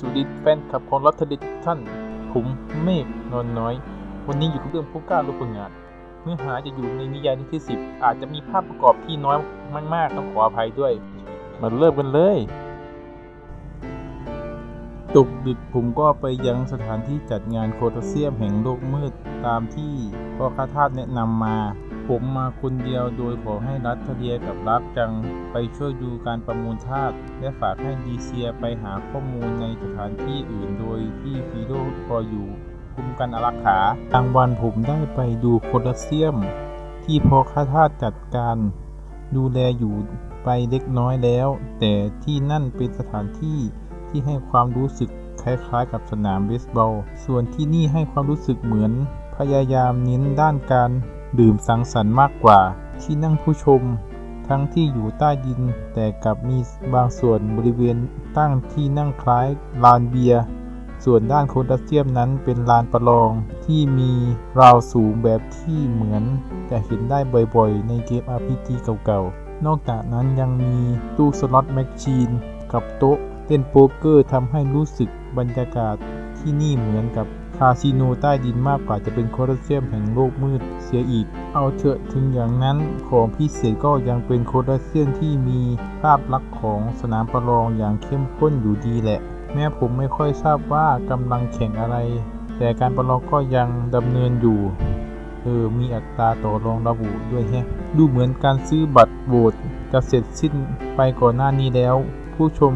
สวัสดีแฟนคลับของรัฐเดทุกท่านผมเมฆนอนน้อย วันนี้อยู่กับเรื่องผู้กล้าลูกผลงาน เนื้อหาจะอยู่ในนิยายที่สิบอาจจะมีภาพประกอบที่น้อยมากๆต้องขออภัยด้วย มาเริ่มกันเลยตกดึกผมก็ไปยังสถานที่จัดงานโคตเซียมแห่งโลกมืดตามที่พ่อค้าทาสแนะนำมา ผมมาคนเดียวโดยขอให้รัฐเดียกับรับจังไปช่วยดูการประมูลทาสและฝากให้ดีเซียไปหาข้อมูลในสถานที่อื่นโดยที่ฟีโดคอยอยู่คุมกันอารักขากลางวันผมได้ไปดูโคลอสเซียม ที่พอค้าทาสจัดการ ดูแลอยู่ไปเล็กน้อยแล้ว แต่ที่นั่นเป็นสถานที่ที่ให้ความรู้สึกคล้ายๆ กับสนามเบสบอล ส่วนที่นี่ให้ความรู้สึกเหมือนพยายามเน้นด้านการ ดื่มสังสรรค์มากกว่าที่นั่งผู้ชม ทั้งที่อยู่ใต้ดิน แต่กลับมีบางส่วนบริเวณตั้งที่นั่งคล้ายลานเบียร์ส่วนด้านโคลอสเซียมนั้นเป็นลานประลองที่มีราวสูงแบบที่เหมือน จะเห็นได้บ่อยๆ ในเกม RPG เก่าๆ นอกจากนั้นยังมีตู้สล็อตแมชชีน กับโต๊ะเล่นโป๊กเกอร์ทำให้รู้สึกบรรยากาศที่นี่เหมือนกับ คาสิโนใต้ดินมากกว่าจะเป็นโคลอสเซียมแห่งโลกมืดเสียอีก เอาเถอะถึงอย่างนั้นของพิเศษก็ยังเป็นโคลอสเซียมที่มีภาพลักษณ์ของสนามประลองอย่างเข้มข้นอยู่ดีแหละ แม้ผมไม่ค่อยทราบว่ากำลังแข่งอะไร แต่การประลองก็ยังดำเนินอยู่เออมีอัตราต่อรองระบุด้วยแฮะ ดูเหมือนการซื้อบัตรโหวตจะเสร็จสิ้นไปก่อนหน้านี้แล้ว ผู้ชม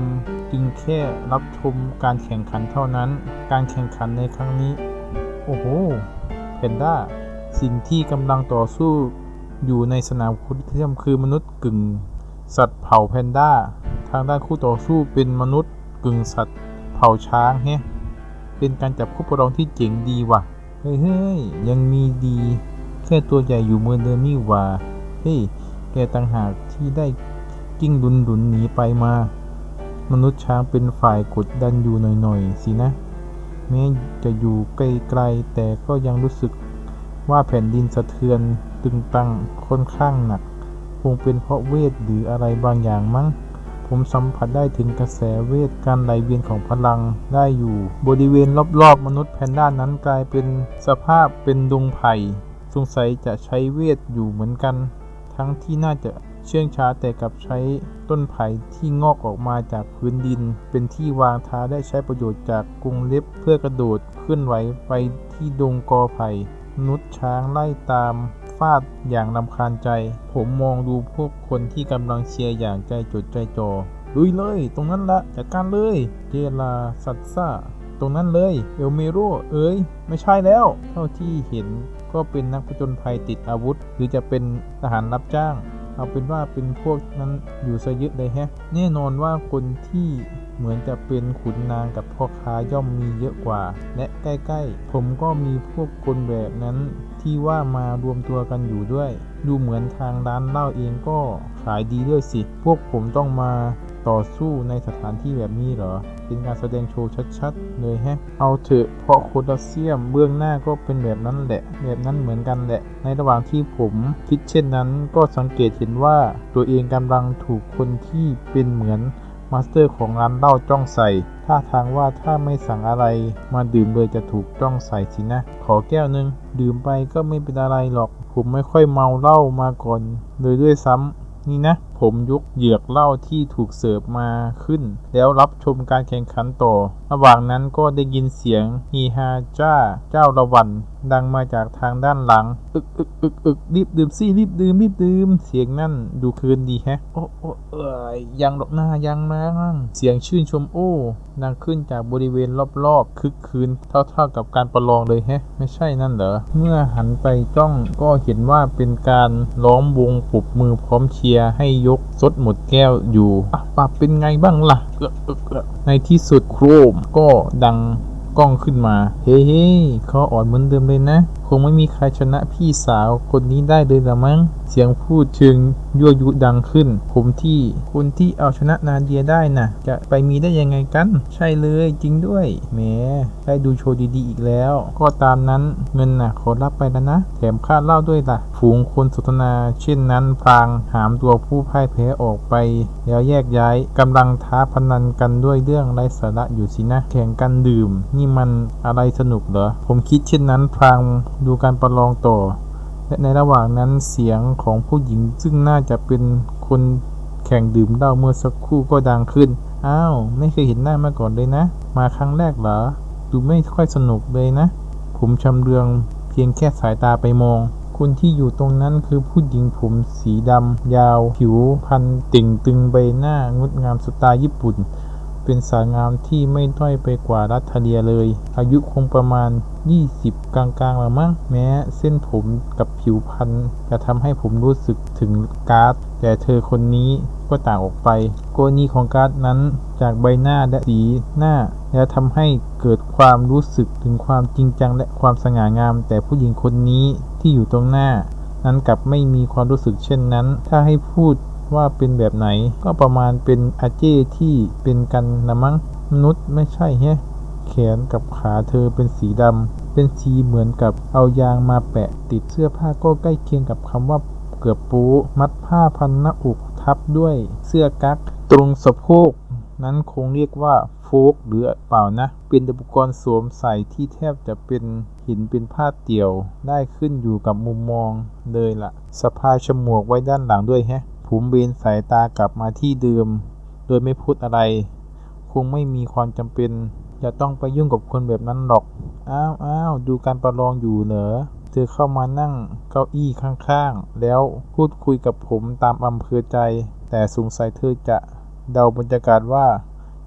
จึงแค่รับชมการแข่งขันเท่านั้น การแข่งขันในครั้งนี้ โอ้โหเพนด้า สิ่งที่กำลังต่อสู้อยู่ในสนามคลอสเซียมคือมนุษย์กึ่ง สัตว์เผ่าแพนด้า ทางด้านคู่ต่อสู้เป็นมนุษย์กึ่งสัตว์เผ่าช้างแฮะเป็นการจับคู่ประลองที่เจ๋งดีว่ะ เฮ้ยยังมีดี แค่ตัวใหญ่อยู่เมือนเดิมนี่ว่า เฮ้ยแกต่างหากที่ได้กิ้งดุนดุนหนีไปมา มนุษย์ช้างเป็นฝ่ายกดดันอยู่หน่อยๆสินะ แม้จะอยู่ไกลๆแต่ก็ยังรู้สึกว่าแผ่นดินสะเทือนตึงตังค่อนข้างหนัก คงเป็นเพราะเวทหรืออะไรบางอย่างมั้ง ผมสัมผัสได้ถึงกระแสเวทการไหลเวียนของพลังได้อยู่ บริเวณรอบๆ มนุษย์แพนด้านั้นกลายเป็นสภาพเป็นดงไผ่ สงสัยจะใช้เวทอยู่เหมือนกัน ทั้งที่น่าจะ เชื่องช้าแต่กับใช้ต้นไผ่ที่งอกออกมาจากพื้นดิน เป็นที่วางเท้าได้ใช้ประโยชน์จากกรงเล็บเพื่อกระโดดเคลื่อนไหวไปที่ดงกอไผ่นุษช้างไล่ตามฟาดอย่างลำคาญใจ ผมมองดูพวกคนที่กำลังเชียร์อย่างใจจดใจจ่อลุยเลย ตรงนั้นละจัดการเลยเจลาสัตซ่าตรงนั้นเลยเอลเมโรเอ้ย ไม่ใช่แล้ว เท่าที่เห็นก็เป็นนักผจญภัยติดอาวุธ หรือจะเป็นทหารรับจ้าง เอาเป็นว่าเป็นพวกนั้นอยู่ซะเยอะเลยแฮะ แน่นอนว่าคนที่เหมือนจะเป็นขุนนางกับพ่อค้าย่อมมีเยอะกว่า และใกล้ๆ ผมก็มีพวกคนแบบนั้นที่ว่ามารวมตัวกันอยู่ด้วย ดูเหมือนทางร้านเหล้าเองก็ขายดีด้วยสิ พวกผมต้องมา ต่อสู้ในสถานที่แบบนี้เหรอ เป็นการแสดงโชว์ชัดๆ เลยแฮะ เอาเถอะ เพราะโคลอสเซียมเบื้องหน้าก็เป็นแบบนั้นแหละ แบบนั้นเหมือนกันแหละ ในระหว่างที่ผมคิดเช่นนั้นก็สังเกตเห็นว่าตัวเองกำลังถูกคนที่เป็นเหมือนมาสเตอร์ของร้านเหล้าจ้องใส่ท่าทางว่าถ้าไม่สั่งอะไร มาดื่มเลยจะถูกจ้องใส่สินะ ขอแก้วหนึ่งดื่มไปก็ไม่เป็นอะไรหรอก ผมไม่ค่อยเมาเหล้ามาก่อน เลยด้วยซ้ำนี่นะ ผมยกเหยือกเหล้าที่ถูกเสิร์ฟมาขึ้น แล้วรับชมการแข่งขันต่อ ระหว่างนั้นก็ได้ยินเสียงฮีฮาจ้าเจ้าละวัน ดังมาจากทางด้านหลัง อึกอึกอึกอึกรีบดื่มสิรีบดื่มรีบดื่มเสียงนั่นดูคืนดีแฮะ โอ้โอ้เอ้ยยังหรอกหน้ายังนะเสียงชื่นชมโอ้ดังขึ้นจากบริเวณรอบๆคึกคืนเท่าๆกับการประลองเลยแฮะ ไม่ใช่นั่นเหรอเมื่อหันไปจ้องก็เห็นว่าเป็นการล้อมวงปลุกมือพร้อมเชียร์ให้ยกกซดหมดแก้วอยู่อะปรับเป็นไงบ้างล่ะ ในที่สุดโครมก็ดังกล้องขึ้นมา เฮ้เฮ้เขาอ่อนเหมือนเดิมเลยนะ คงไม่มีใครชนะพี่สาวคนนี้ได้เลยละมั้ง เสียงพูดเชิงยั่วยุดังขึ้น ผมที่คนที่เอาชนะนาเดียได้น่ะ จะไปมีได้ยังไงกัน ใช่เลยจริงด้วยแหมได้ดูโชว์ดีๆอีกแล้ว ก็ตามนั้นเงินน่ะขอรับไปแล้วนะ แถมค่าเหล้าด้วยล่ะ ฝูงคนสนทนาเช่นนั้นพลางหามตัวผู้พ่ายแพ้ออกไป แล้วแยกย้ายกำลังท้าพนันกันด้วยเรื่องไร้สาระอยู่สินะ แข่งกันดื่ม นี่มันอะไรสนุกเหรอผมคิดเช่นนั้นพลางดูการประลองต่อ และในระหว่างนั้นเสียงของผู้หญิงซึ่งน่าจะเป็นคนแข่งดื่มเหล้าเมื่อสักครู่ก็ดังขึ้น อ้าว ไม่เคยเห็นหน้ามาก่อนเลยนะ มาครั้งแรกเหรอ ดูไม่ค่อยสนุกเลยนะ ผมชำเลืองเพียงแค่สายตาไปมอง คนที่อยู่ตรงนั้นคือผู้หญิงผมสีดำยาว ผิวพรรณติ่งตึงใบหน้างดงามสไตล์ญี่ปุ่น เป็นสาวงามที่ไม่ด้อยไปกว่ารัฐเลียเลย อายุคงประมาณ 20 กลางๆละมั้งแม้เส้นผมกับผิวพรรณจะทำให้ผมรู้สึกถึงการ์ดแต่เธอคนนี้ก็ต่างออกไปกรณีของการ์ดนั้นจากใบหน้าและสีหน้า และทำให้เกิดความรู้สึกถึงความจริงจังและความสง่างาม แต่ผู้หญิงคนนี้ที่อยู่ตรงหน้า นั้นกลับไม่มีความรู้สึกเช่นนั้น ถ้าให้พูด ว่าเป็นแบบไหน ก็ประมาณเป็นอาเจ้ที่เป็นกันนะมั้งมนุษย์ไม่ใช่แฮะแขนกับขาเธอเป็นสีดำ เป็นสีเหมือนกับเอายางมาแปะติดเสื้อผ้าก็ใกล้เคียงกับคำว่าเกือบปู มัดผ้าพันหน้าอกทับด้วยเสื้อกั๊ก ตรงสะโพก นั้นคงเรียกว่าโฟกหรือเปล่านะ เป็นอุปกรณ์สวมใส่ที่แทบจะเป็นหินเป็นผ้าเตี่ยว ได้ขึ้นอยู่กับมุมมองเลยละ่ะ สะพายฉมวกไว้ด้านหลังด้วยแฮะ ผมเบนสายตากลับมาที่เดิม โดยไม่พูดอะไร คงไม่มีความจำเป็น จะต้องไปยุ่งกับคนแบบนั้นหรอก อ้าวอ้าวดูการประลองอยู่เหรอเธอเข้ามานั่งเก้าอี้ข้างๆ แล้วพูดคุยกับผมตามอำเภอใจ แต่สงสัยเธอจะเดาบรรยากาศว่า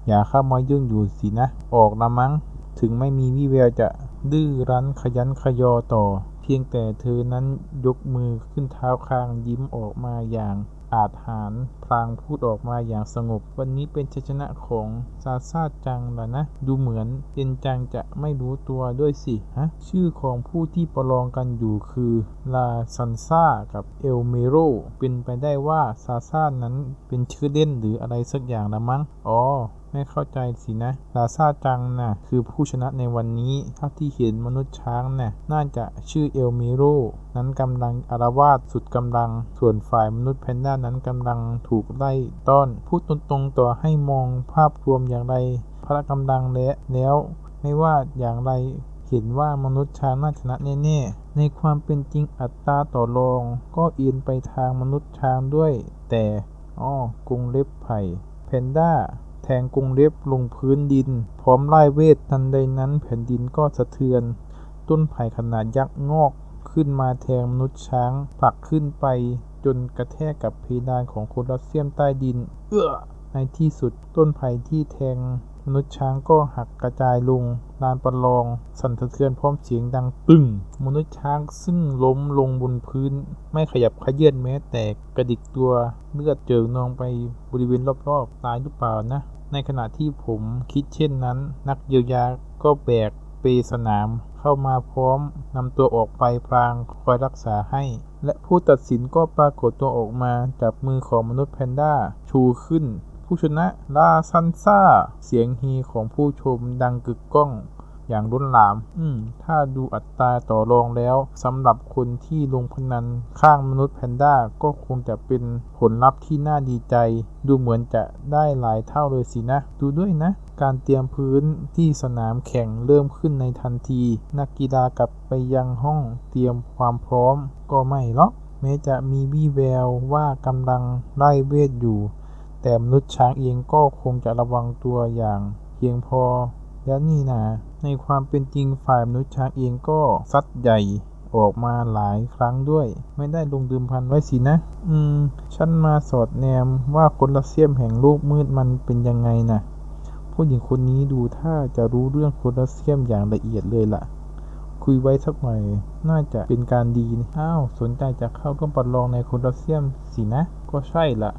อย่าเข้ามายุ่งอยู่สินะ ออกละมั้ง ถึงไม่มีวี่แววจะดื้อรั้นขยันขยอต่อ เพียงแต่เธอนั้นยกมือขึ้นเท้าข้างยิ้มออกมาอย่าง อาจหารพลางพูดออกมาอย่างสงบ วันนี้เป็นชัยชนะของซาซาจังแล้วนะ ดูเหมือนเอ็นจังจะไม่รู้ตัวด้วยสิฮะชื่อของผู้ที่ประลองกันอยู่คือลาซันซากับเอลเมโรเป็นไปได้ว่าซาซานั้นเป็นชื่อเล่นหรืออะไรสักอย่างละมั้งอ๋อ ไม่เข้าใจสินะ ลาซาจังน่ะคือผู้ชนะในวันนี้เท่าที่เห็นมนุษย์ช้างน่ะน่าจะชื่อเอลมิโรนั้นกำลังอารวาสสุดกำลัง ส่วนฝ่ายมนุษย์แพนด้านั้นกำลังถูกไล่ต้อน พูดตรงๆต่อให้มองภาพรวมอย่างไร พละกำลังและแล้วไม่ว่าอย่างไรเห็นว่ามนุษย์ช้างน่าชนะแน่ๆ ในความเป็นจริงอัตราต่อรอง ก็เอียนไปทางมนุษย์ช้างด้วย แต่อ้อกรงเล็บไผ่แพนด้า แทงกรงเล็บลงพื้นดิน พร้อมไล่เวททันใดนั้นแผ่นดินก็สะเทือน ต้นไผ่ขนาดยักษ์งอกขึ้นมาแทงมนุษย์ช้างผลักขึ้นไป จนกระแทกกับเพดานของโคลอสเซียมใต้ดิน เอื้อในที่สุดต้นไผ่ที่แทงมนุษย์ช้างก็หักกระจายลงลานประลอง สั่นสะเทือนพร้อมเสียงดังตึ้งมนุษย์ช้างซึ่งล้มลงบนพื้น ไม่ขยับขยื่นแม้แต่กระดิกตัวเลือดเจิ่งนองไปบริเวณรอบๆตายหรือเปล่านะ ในขณะที่ผมคิดเช่นนั้น นักเยียวยาก็แบกเปสนามเข้ามาพร้อมนำตัวออกไปพรางคอยรักษาให้ และผู้ตัดสินก็ปรากฏตัวออกมาจับมือของมนุษย์แพนด้าชูขึ้น ผู้ชนะลาซันซ่า เสียงฮีของผู้ชมดังกึกก้อง อย่างล้นหลาม อืม ถ้าดูอัตราต่อรองแล้วสำหรับคนที่ลงพนันข้างมนุษย์แพนด้าก็คงจะเป็นผลลัพธ์ที่น่าดีใจ ดูเหมือนจะได้หลายเท่าเลยสินะ ดูด้วยนะ การเตรียมพื้นที่สนามแข่งเริ่มขึ้นในทันที นักกีฬากลับไปยังห้องเตรียมความพร้อมก็ไม่หรอกแม้จะมีวี่แววว่ากำลังไล่เวทอยู่ แต่มนุษย์ช้างเองก็คงจะระวังตัวอย่างเพียงพอ แล้วนี่นะในความเป็นจริงฝ่ายมนุษย์ช้างเองก็ซัดใหญ่ออกมาหลายครั้งด้วย ไม่ได้ลงดื่มพันไว้สินะ อืม ฉันมาสอดแนมว่าคนรัสเซียมแห่งโลกมืดมันเป็นยังไงนะผู้หญิงคนนี้ดูถ้าจะรู้เรื่องคนรัสเซียมอย่างละเอียดเลยล่ะ คุยไว้สักหน่อย น่าจะเป็นการดีนะอ้าว สนใจจะเข้าร่วมประลองในโคลอสเซียมสินะ ก็ใช่ละ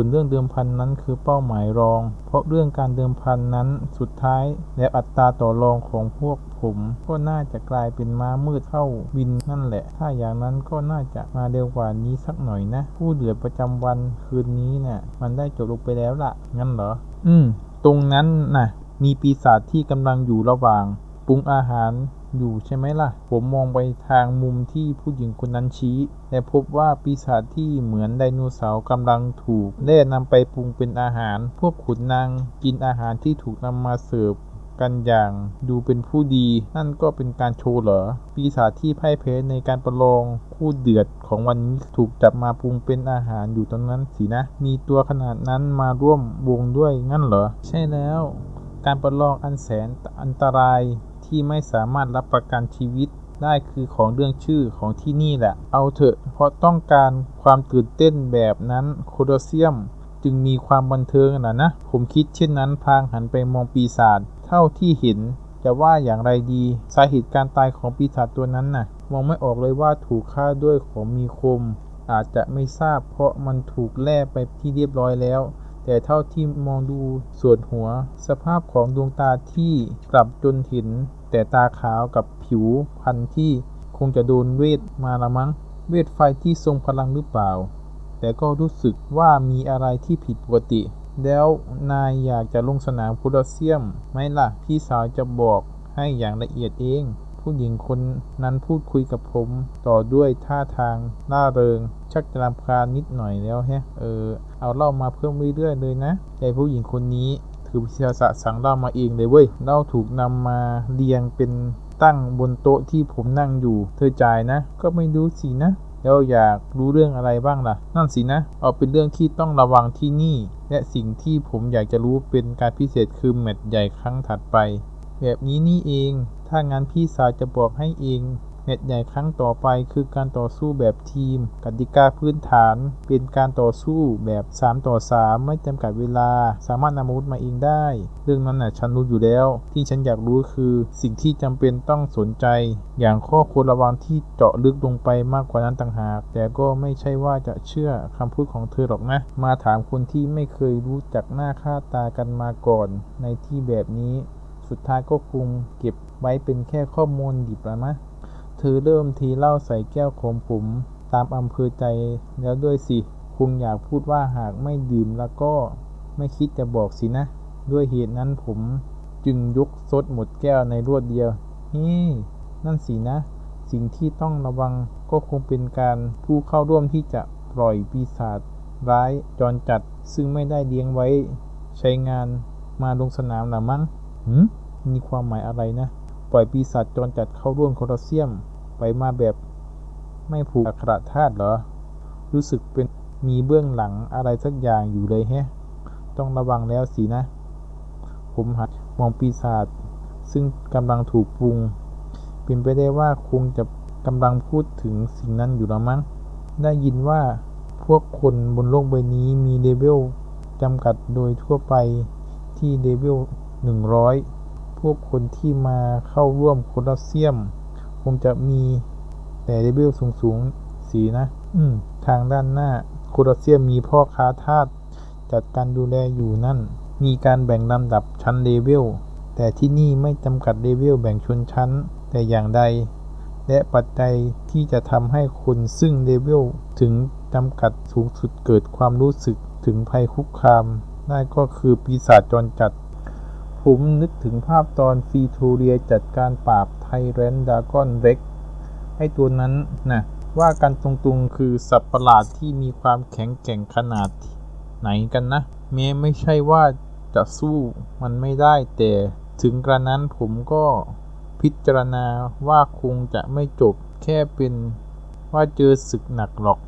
ส่วนเรื่องเดิมพันนั้นคือเป้าหมายรอง เพราะเรื่องการเดิมพันนั้นสุดท้ายและอัตราต่อรองของพวกผมก็น่าจะกลายเป็นม้ามืดเข้าวินนั่นแหละ ถ้าอย่างนั้นก็น่าจะมาเร็วกว่านี้สักหน่อยนะ ผู้เดือดประจำวันคืนนี้น่ะ มันได้จบลงไปแล้วล่ะ งั้นเหรอ อืม ตรงนั้นน่ะ มีปีศาจที่กำลังอยู่ระหว่าง ปรุงอาหาร อยู่ใช่ไหมล่ะ ผมมองไปทางมุมที่ผู้หญิงคนนั้นชี้ และพบว่าปีศาจที่เหมือนไดโนเสาร์กำลังถูกแล่นำไปปรุงเป็นอาหาร พวกขุนนางกินอาหารที่ถูกนำมาเสิร์ฟกันอย่างดูเป็นผู้ดี นั่นก็เป็นการโชว์เหรอ ปีศาจที่พ่ายแพ้ในการประลองคู่เดือดของวันนี้ถูกจับมาปรุงเป็นอาหารอยู่ตรงนั้นสินะ มีตัวขนาดนั้นมาร่วมวงด้วยงั้นเหรอ ใช่แล้ว การประลองอันแสนอันตราย ที่ไม่สามารถรับประกันชีวิตได้คือของเรื่องชื่อของที่นี่แหละ เอาเถอะ เพราะต้องการความตื่นเต้นแบบนั้นโคโดเซียมจึงมีความบันเทิงนะนะ ผมคิดเช่นนั้นพลางหันไปมองปีศาจเท่าที่เห็น จะว่าอย่างไรดี สาเหตุการตายของปีศาจตัวนั้นน่ะ มองไม่ออกเลยว่าถูกฆ่าด้วยของมีคม อาจจะไม่ทราบเพราะมันถูกแล่ไปที่เรียบร้อยแล้ว แต่เท่าที่มองดูส่วนหัว สภาพของดวงตาที่กลับจนเห็น แต่ตาขาวกับผิวพันธุ์ที่คงจะโดนเวทมาละมั้ง เวทไฟที่ทรงพลังหรือเปล่า แต่ก็รู้สึกว่ามีอะไรที่ผิดปกติ แล้วนายอยากจะลงสนามโพแทสเซียมไหมล่ะ พี่สาวจะบอกให้อย่างละเอียดเอง ผู้หญิงคนนั้นพูดคุยกับผม ต่อด้วยท่าทางร่าเริง ชักจะรำคาญนิดหน่อยแล้วแฮะ เออ เอาเล้ามาเพิ่มเรื่อยๆเลยนะแต่ผู้หญิงคนนี้ ถือวิทยาศาสตร์สั่งเล้ามาเองเลยเว้ยเล้าถูกนำมาเรียงเป็นตั้งบนโต๊ะที่ผมนั่งอยู่ เธอจ่ายนะ ก็ไม่รู้สินะ แล้วอยากรู้เรื่องอะไรบ้างล่ะ นั่นสินะ เอาเป็นเรื่องที่ต้องระวังที่นี่ และสิ่งที่ผมอยากจะรู้เป็นการพิเศษคือแมตช์ใหญ่ครั้งถัดไป แบบนี้นี่เอง ถ้างั้นพี่สาวจะบอกให้เอง มตช์ใหญ่ครั้งต่อไปคือการต่อสู้แบบทีม กติกาพื้นฐาน เป็นการต่อสู้แบบ 3 ต่อ 3 ไม่จำกัดเวลา สามารถนำอาวุธมาเองได้ เรื่องนั้นน่ะฉันรู้อยู่แล้ว ที่ฉันอยากรู้คือสิ่งที่จำเป็นต้องสนใจ อย่างข้อควรระวังที่เจาะลึกลงไปมากกว่านั้นต่างหาก แต่ก็ไม่ใช่ว่าจะเชื่อคำพูดของเธอหรอกนะ มาถามคนที่ไม่เคยรู้จักหน้าค่าตากันมาก่อนในที่แบบนี้ สุดท้ายก็คงเก็บไว้เป็นแค่ข้อมูลดิบแล้วนะ เธอเริ่มทีเหล้าใส่แก้วของผมตามอำเภอใจแล้วด้วยสิ คงอยากพูดว่าหากไม่ดื่มแล้วก็ไม่คิดจะบอกสินะ ด้วยเหตุนั้นผมจึงยกซดหมดแก้วในรวดเดียวนี่นั่นสินะ สิ่งที่ต้องระวังก็คงเป็นการผู้เข้าร่วมที่จะปล่อยปีศาจร้ายจรจัดซึ่งไม่ได้เลี้ยงไว้ ใช้งานมาลงสนามหรือมั้งหืมมีความหมายอะไรนะ ปล่อยปีศาจจรจัดเข้าร่วมโคลอสเซียมไปมาแบบไม่ผูกอัครธาตุเหรอ รู้สึกเป็นมีเบื้องหลังอะไรสักอย่างอยู่เลยแฮะ ต้องระวังแล้วสินะ ผมหันมองปีศาจซึ่งกำลังถูกปรุง เป็นไปได้ว่าคงจะกำลังพูดถึงสิ่งนั้นอยู่แล้วมั้ง ได้ยินว่าพวกคนบนโลกใบนี้มีเลเวลจำกัดโดยทั่วไปที่เลเวล100 พวกคนที่มาเข้าร่วมโคลอสเซียม คงจะมีแต่เลเวลสูงๆสีนะ อืม ทางด้านหน้าโคลอสเซียมมีพ่อค้าทาสจัดการดูแลอยู่นั่น มีการแบ่งลำดับชั้นเลเวล แต่ที่นี่ไม่จำกัดเลเวลแบ่งชนชั้น แต่อย่างใด และปัจจัยที่จะทำให้คนซึ่งเลเวลถึงจำกัดสูงสุดเกิดความรู้สึกถึงภัยคุกคามได้ก็คือปีศาจจรจัด ผมนึกถึงภาพตอนฟีโทเรียจัดการปราบไทแรนดากอนเร็กไอตัวนั้นนะว่ากันตรงๆคือสัตว์ประหลาดที่มีความแข็งแกร่งขนาดไหนกันนะแม้ไม่ใช่ว่าจะสู้มันไม่ได้แต่ถึงกระนั้นผมก็พิจารณาว่าคงจะไม่จบแค่เป็นว่าเจอศึกหนักหรอก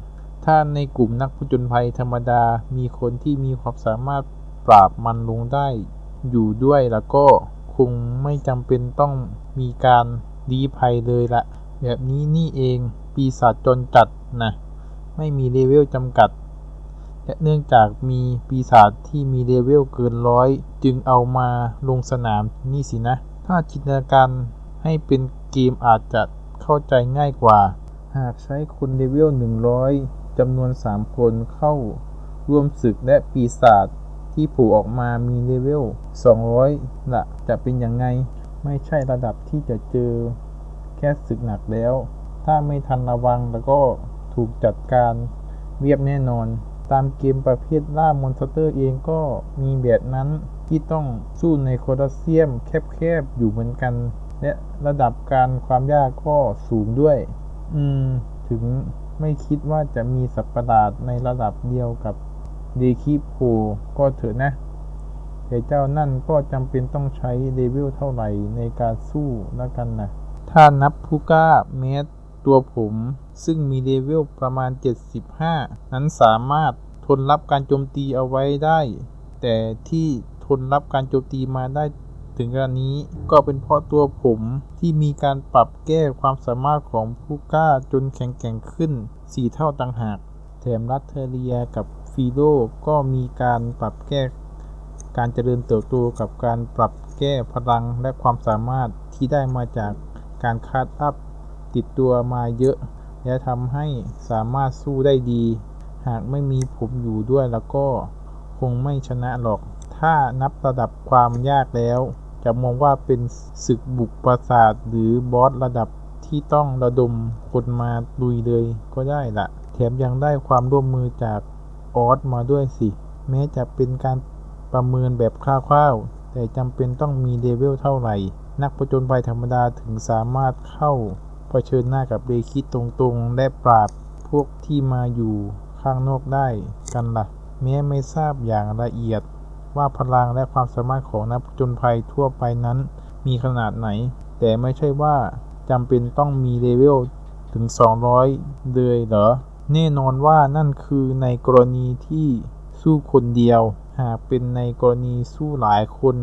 ถ้าในกลุ่มนักผจญภัยธรรมดามีคนที่มีความสามารถปราบมันลงได้ อยู่ด้วยแล้วก็คงไม่จำเป็นต้องมีการลี้ภัยเลยละ แบบนี้นี่เองปีศาจจนจัดนะไม่มีเลเวลจำกัด และเนื่องจากมีปีศาจที่มีเลเวลเกินร้อยจึงเอามาลงสนามนี่สินะ ถ้าจินตนาการให้เป็นเกมอาจจะเข้าใจง่ายกว่า หากใช้คนเลเวล100จำนวน 3 คนเข้ารวมศึกและปีศาจ ที่โผล่ออกมามีเลเวล 200 ละจะเป็นยังไง ไม่ใช่ระดับที่จะเจอแค่ศึกหนักแล้ว ถ้าไม่ทันระวังแล้วก็ถูกจัดการเรียบแน่นอน ตามเกมประเภทล่ามอนสเตอร์เองก็มีแบบนั้นที่ต้องสู้ในโคลอสเซียมแคบๆ อยู่เหมือนกัน และระดับการความยากก็สูงด้วย อืม ถึงไม่คิดว่าจะมีสัตว์ประหลาในระดับเดียวกับ ดคิโพก็เถอะนะแต่เจ้านั่นก็จำเป็นต้องใช้เลเวลเท่าไหร่ในการสู้แล้วกันนะถ้านับผู้กล้าเมตรตัวผมซึ่งมีเลเวลประมาณ 75 นั้นสามารถทนรับการโจมตีเอาไว้ได้ แต่ที่ทนรับการโจมตีมาได้ถึงขนาดนี้ก็เป็นเพราะตัวผมที่มีการปรับแก้ความสามารถของผู้กล้าจนแข็งแกร่งขึ้น 4 เท่าต่างหาก แถมรัตเทเรียกับ ฟีโดก็มีการปรับแก้การเจริญเติบโตกับการปรับแก้พลังและความสามารถที่ได้มาจากการคัดอัพติดตัวมาเยอะ และทำให้สามารถสู้ได้ดี หากไม่มีผมอยู่ด้วยแล้วก็คงไม่ชนะหรอก ถ้านับระดับความยากแล้ว จะมองว่าเป็นศึกบุกปราสาทหรือบอสระดับที่ต้องระดมคนมาลุยเลยก็ได้ละแถมยังได้ความร่วมมือจาก ออสมาด้วยสิ แม้จะเป็นการประเมินแบบคร่าวๆ แต่จำเป็นต้องมีเลเวลเท่าไหร่ นักผจญภัยธรรมดาถึงสามารถเข้าเผชิญหน้ากับเรคิดตรงๆ และปราบพวกที่มาอยู่ข้างนอกได้กันละ่ะ แม้ไม่ทราบอย่างละเอียด ว่าพลังและความสามารถของนักผจญภัยทั่วไปนั้น มีขนาดไหน แต่ไม่ใช่ว่าจำเป็นต้องมีเลเวลถึง 200 เลยเหรอ แน่นอนว่านั่นคือในกรณีที่สู้คนเดียว หากเป็นในกรณีสู้หลายคน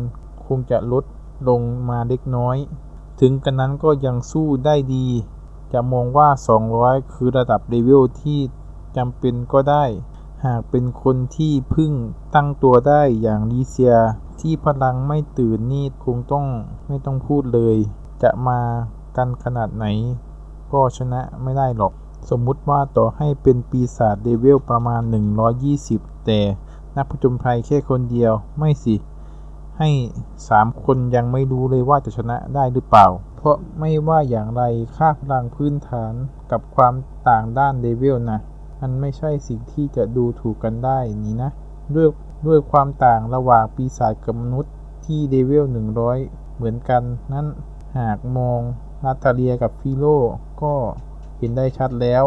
คงจะลดลงมาเล็กน้อย ถึงกันนั้นก็ยังสู้ได้ดี จะมองว่า 200 คือระดับเลเวลที่จำเป็นก็ได้ หากเป็นคนที่พึ่งตั้งตัวได้อย่างลิเซีย ที่พลังไม่ตื่นนี่คงต้องไม่ต้องพูดเลย จะมากันขนาดไหน ก็ชนะไม่ได้หรอก สมมุติว่าต่อให้เป็นปีศาจเลเวลประมาณ 120 แต่นักผจญภัยแค่คนเดียวไม่สิ ให้ 3 คนยังไม่รู้เลยว่าจะชนะได้หรือเปล่า เพราะไม่ว่าอย่างไรค่าพลังพื้นฐานกับความต่างด้านเลเวลนะมันไม่ใช่สิ่งที่จะดูถูกกันได้นี่นะ ด้วยด้วยความต่างระหว่างปีศาจกับมนุษย์ที่เลเวล 100 เหมือนกัน นั้นหากมองนาตาเลียกับฟิโลก็ เห็นได้ชัดแล้ว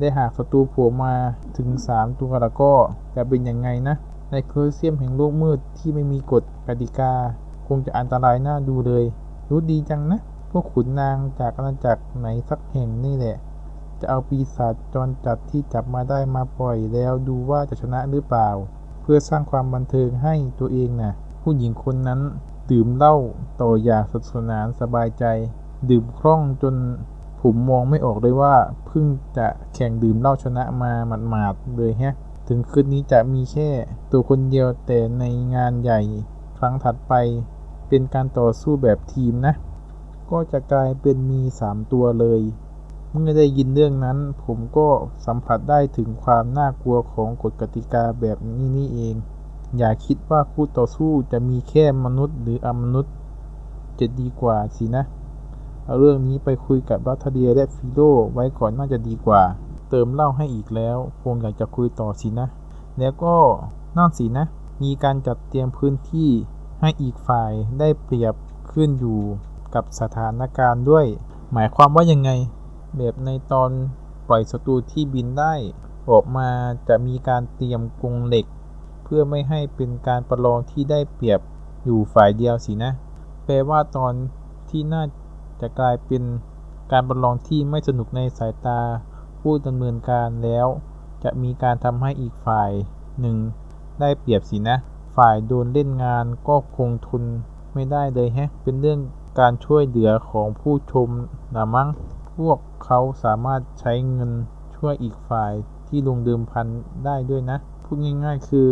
ได้หากศัตรูโผล่มาถึง 3 ตัวแล้วก็จะเป็นยังไงนะ ในโคลอสเซียมแห่งโลกมืดที่ไม่มีกฎกติกา คงจะอันตรายน่าดูเลย รู้ดีจังนะ พวกขุนนางจากอาณาจักรไหนสักแห่งนี่แหละ จะเอาปีศาจจรจัดที่จับมาได้มาปล่อยแล้วดูว่าจะชนะหรือเปล่า เพื่อสร้างความบันเทิงให้ตัวเองนะ่ะ ผู้หญิงคนนั้นดื่มเหล้าต่ออย่างสนุกสนานสบายใจ ดื่มคล่องจน ผมมองไม่ออกเลยว่าเพิ่งจะแข่งดื่มเหล้าชนะมาหมาดๆเลยแฮะ ถึงคืนนี้จะมีแค่ตัวคนเดียวแต่ในงานใหญ่ครั้งถัดไป เป็นการต่อสู้แบบทีมนะ ก็จะกลายเป็นมี 3 ตัวเลย เมื่อได้ยินเรื่องนั้น ผมก็สัมผัสได้ถึงความน่ากลัวของกฎกติกาแบบนี้นี่เอง อย่าคิดว่าคู่ต่อสู้จะมีแค่มนุษย์หรืออมนุษย์จะดีกว่าสินะ เอาเรื่องนี้ไปคุยกับรัตเดียและฟิโดไว้ก่อนน่าจะดีกว่า เติมเหล่าให้อีกแล้ว คงอยากจะคุยต่อสินะ แล้วก็นั่นสินะ มีการจัดเตรียมพื้นที่ให้อีกฝ่ายได้เปรียบขึ้นอยู่กับสถานการณ์ด้วย หมายความว่ายังไง แบบในตอนปล่อยศัตรูที่บินได้ ออกมาจะมีการเตรียมกรงเหล็ก เพื่อไม่ให้เป็นการประลองที่ได้เปรียบอยู่ฝ่ายเดียวสินะ แปลว่าตอนที่น่า จะกลายเป็นการประลองที่ไม่สนุกในสายตาผู้ดำเนินการแล้ว จะมีการทำให้อีกฝ่ายหนึ่งได้เปรียบสินะ ฝ่ายโดนเล่นงานก็คงทนไม่ได้เลยแฮะ เป็นเรื่องการช่วยเหลือของผู้ชมนะมั้ง พวกเขาสามารถใช้เงินช่วยอีกฝ่ายที่ลงเดิมพันได้ด้วยนะ พูดง่ายๆคือ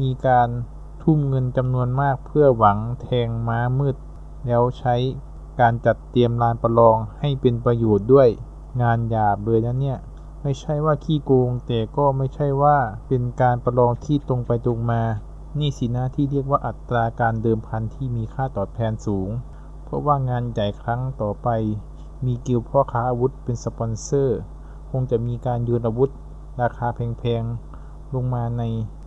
มีการทุ่มเงินจำนวนมากเพื่อหวังแทงม้ามืด แล้วใช้ การจัดเตรียมลานประลองให้เป็นประโยชน์ด้วย งานหยาบเลยนะเนี่ย ไม่ใช่ว่าขี้โกง แต่ก็ไม่ใช่ว่าเป็นการประลองที่ตรงไปตรงมา นี่สินะที่เรียกว่าอัตราการเดิมพันที่มีค่าตอบแทนสูง เพราะว่างานใหญ่ครั้งต่อไป มีกิลพ่อค้าอาวุธเป็นสปอนเซอร์ คงจะมีการโยนอาวุธ ราคาแพงๆลงมาใน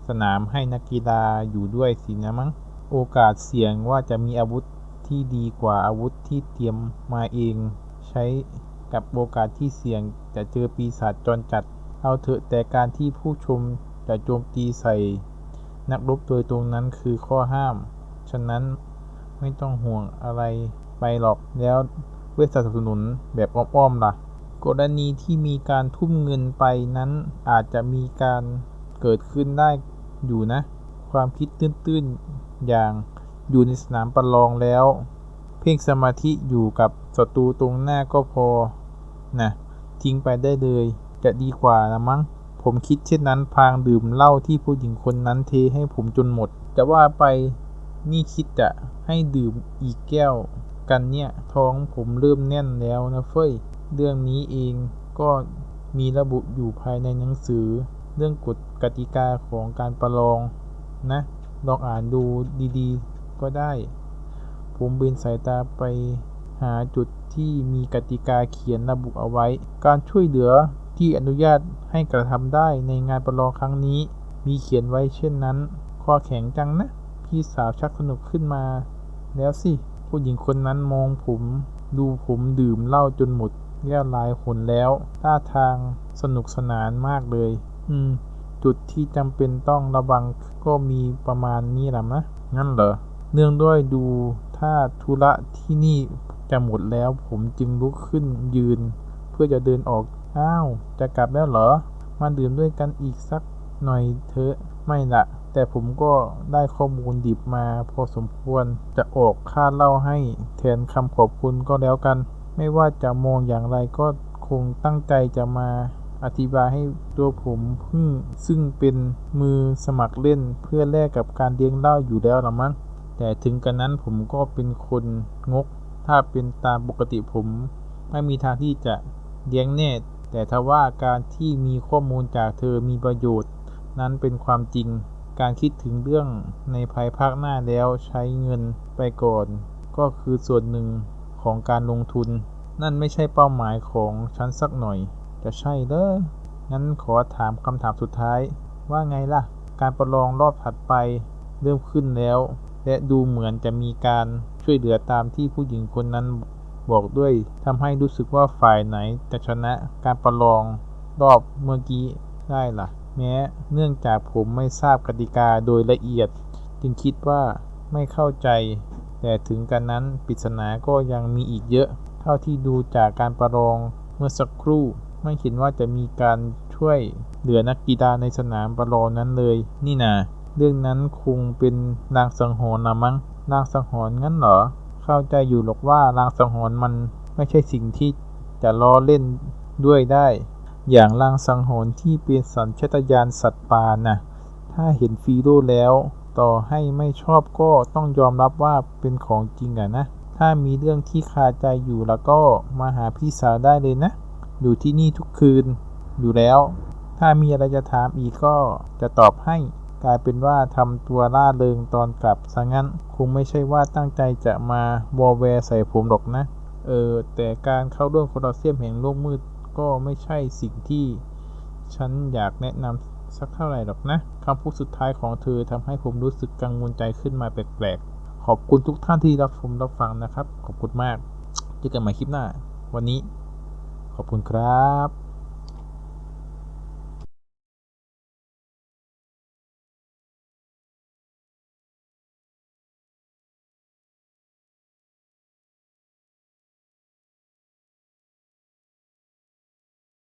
สนามให้นักกีฬาอยู่ด้วยสินะมั้ง โอกาสเสี่ยงว่าจะมีอาวุธ ที่ดีกว่าอาวุธที่เตรียมมาเอง ใช้กับโอกาสที่เสี่ยงจะเจอปีศาจจรจัด เอาเถอะแต่การที่ผู้ชมจะโจมตีใส่ นักรบโดยตรงนั้นคือข้อห้าม ฉะนั้นไม่ต้องห่วงอะไรไปหรอกแล้วเวทสนับสนุนแบบอ้อมๆล่ะ กรณีที่มีการทุ่มเงินไปนั้นอาจจะมีการเกิดขึ้นได้อยู่นะ ความคิดตื้นๆอย่าง อยู่ในสนามประลองแล้ว เพ่งสมาธิอยู่กับศัตรูตรงหน้าก็พอนะทิ้งไปได้เลย จะดีกว่านะมั้งผมคิดเช่นนั้นพางดื่มเหล้าที่ผู้หญิงคนนั้นเทให้ผมจนหมด จะว่าไปนี่คิดจะให้ดื่มอีกแก้ว กันเนี่ย ท้องผมเริ่มแน่นแล้วนะเฟ้ย เรื่องนี้เองก็มีระบุอยู่ภายในหนังสือ เรื่องกฎกติกาของการประลอง นะ ลองอ่านดูดีๆ ก็ได้ ผมเบนสายตาไปหาจุดที่มีกติกาเขียนระบุเอาไว้ การช่วยเหลือที่อนุญาตให้กระทำได้ในงานประลองครั้งนี้ มีเขียนไว้เช่นนั้น ข้อแข็งจังนะ พี่สาวชักสนุกขึ้นมา แล้วสิ ผู้หญิงคนนั้นมองผม ดูผมดื่มเหล้าจนหมดแก้วลายหนแล้ว ท่าทางสนุกสนานมากเลย อืม จุดที่จำเป็นต้องระวังก็มีประมาณนี้แหละมะงั้นเหรอ เนื่องด้วยดูถ้าธุระที่นี่จะหมดแล้ว ผมจึงลุกขึ้นยืน เพื่อจะเดินออก อ้าว จะกลับแล้วเหรอ มาดื่มด้วยกันอีกสักหน่อยเถอะ ไม่ละแต่ผมก็ได้ข้อมูลดิบมาพอสมควร จะออกค่าเล้าให้แทนคำขอบคุณก็แล้วกัน ไม่ว่าจะมองอย่างไรก็คงตั้งใจจะมาอธิบายให้ตัวผมพิ่งซึ่งเป็นมือสมัครเล่นเพื่อแลกกับการเลี้ยงเล้าอยู่แล้วละมั้ง แต่ถึงกระนั้นผมก็เป็นคนงก ถ้าเป็นตามปกติผม ไม่มีทางที่จะเลี้ยงแน่ แต่ถ้าว่าการที่มีข้อมูลจากเธอมีประโยชน์ นั้นเป็นความจริง การคิดถึงเรื่องในภายภาคหน้าแล้วใช้เงินไปก่อน ก็คือส่วนหนึ่งของการลงทุน นั่นไม่ใช่เป้าหมายของฉันสักหน่อย จะใช่เหรองั้นขอถามคำถามสุดท้ายว่าไงล่ะ การประลองรอบถัดไปเริ่มขึ้นแล้ว และดูเหมือนจะมีการช่วยเหลือตามที่ผู้หญิงคนนั้นบอกด้วยทำให้รู้สึกว่าฝ่ายไหนจะชนะการประลองรอบเมื่อกี้ได้ล่ะ แม้เนื่องจากผมไม่ทราบกติกาโดยละเอียด จึงคิดว่าไม่เข้าใจ แต่ถึงกันนั้นปริศนาก็ยังมีอีกเยอะ เท่าที่ดูจากการประลองเมื่อสักครู่ ไม่เห็นว่าจะมีการช่วยเหลือนักกีฬาในสนามประลองนั้นเลย นี่นา รื่องนั้นคงเป็นลางสังหรณ์ละมั้งลางสังหรณ์งั้นเหรอ เข้าใจอยู่หรอกว่าลางสังหรณ์มันไม่ใช่สิ่งที่จะล้อเล่นด้วยได้ อย่างลางสังหรณ์ที่เป็นสัญชาตญาณสัตว์ป่าน่ะ ถ้าเห็นฟีโร่แล้ว ต่อให้ไม่ชอบก็ต้องยอมรับว่าเป็นของจริงอะนะ ถ้ามีเรื่องที่คาใจอยู่แล้วก็มาหาพี่สาวได้เลยนะ อยู่ที่นี่ทุกคืนอยู่แล้ว ถ้ามีอะไรจะถามอีกก็จะตอบให้ กลายเป็นว่าทำตัวล่าเริงตอนกลับซะงั้น คงไม่ใช่ว่าตั้งใจจะมาวอลแวร์ใส่ผมหรอกนะ เออ แต่การเข้าร่วมโคลอสเซียมแห่งโลกมืดก็ไม่ใช่สิ่งที่ ฉันอยากแนะนำสักเท่าไหร่หรอกนะคำพูดสุดท้ายของเธอทำให้ผมรู้สึกกังวลใจขึ้นมาแปลกๆ ขอบคุณทุกท่านที่รับชมรับฟังนะครับ ขอบคุณมาก เจอกันใหม่คลิปหน้า วันนี้ ขอบคุณครับ